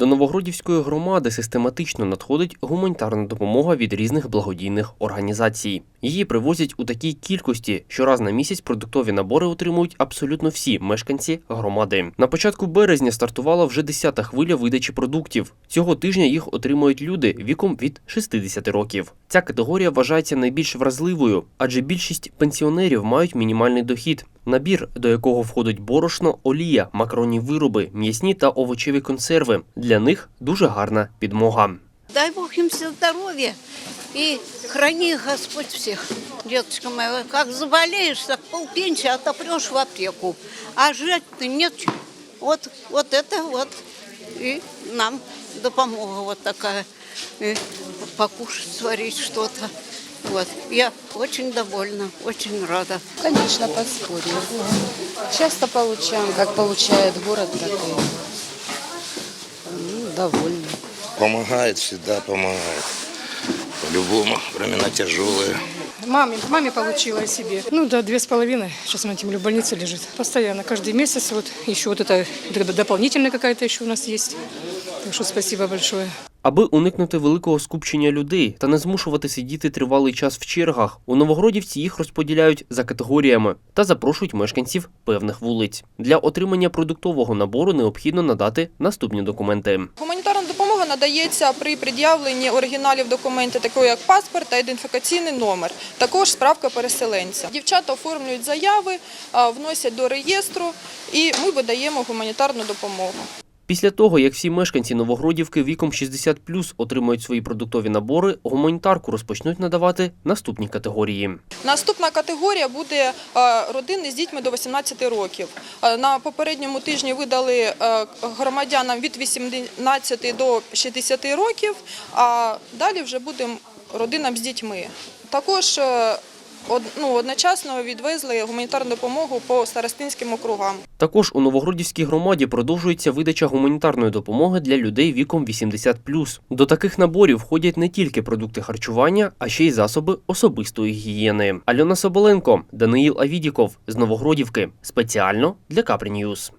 До Новогродівської громади систематично надходить гуманітарна допомога від різних благодійних організацій. Її привозять у такій кількості, що раз на місяць продуктові набори отримують абсолютно всі мешканці громади. На початку березня стартувала вже 10-та хвиля видачі продуктів. Цього тижня їх отримують люди віком від 60 років. Ця категорія вважається найбільш вразливою, адже більшість пенсіонерів мають мінімальний дохід. Набір, до якого входить борошно, олія, макаронні вироби, м'ясні та овочеві консерви. Для них дуже гарна підмога. Дай Бог им все здоровья и храни Господь всех. Деточка моя, как заболеешь, так полпенсии отопрешь в аптеку. А жить-то нет. Вот, вот это вот и нам допомога вот такая. И покушать, сварить что-то. Вот. Я очень довольна, очень рада. Конечно, подспорье. Часто получаем, как получает город, так и ну, довольны. Помогает, всегда помогает. По-любому, времена тяжелые. Маме, маме получила себе. Ну да, две с половиной. Сейчас она тем более в больнице лежит. Постоянно, каждый месяц. Вот еще вот это, вот это дополнительная какая-то еще у нас есть. Так что спасибо большое. Аби уникнути великого скупчення людей та не змушувати сидіти тривалий час в чергах, у Новогродівці їх розподіляють за категоріями та запрошують мешканців певних вулиць. Для отримання продуктового набору необхідно надати наступні документи. Гуманітарна допомога надається при пред'явленні оригіналів документів, такого як паспорт та ідентифікаційний номер, також справка переселенця. Дівчата оформлюють заяви, вносять до реєстру, і ми видаємо гуманітарну допомогу. Після того, як всі мешканці Новогродівки віком 60+, отримають свої продуктові набори, гуманітарку розпочнуть надавати наступні категорії. Наступна категорія буде е, родини з дітьми до 18 років. Е, На попередньому тижні видали е, громадянам від 18 до 60 років, а далі вже будемо родинам з дітьми. Також од- ну, одночасно відвезли гуманітарну допомогу по старостинським округам. Також у Новогродівській громаді продовжується видача гуманітарної допомоги для людей віком 80+. До таких наборів входять не тільки продукти харчування, а ще й засоби особистої гігієни. Альона Соболенко, Даниїл Авідіков з Новогродівки. Спеціально для Капрі Ньюс.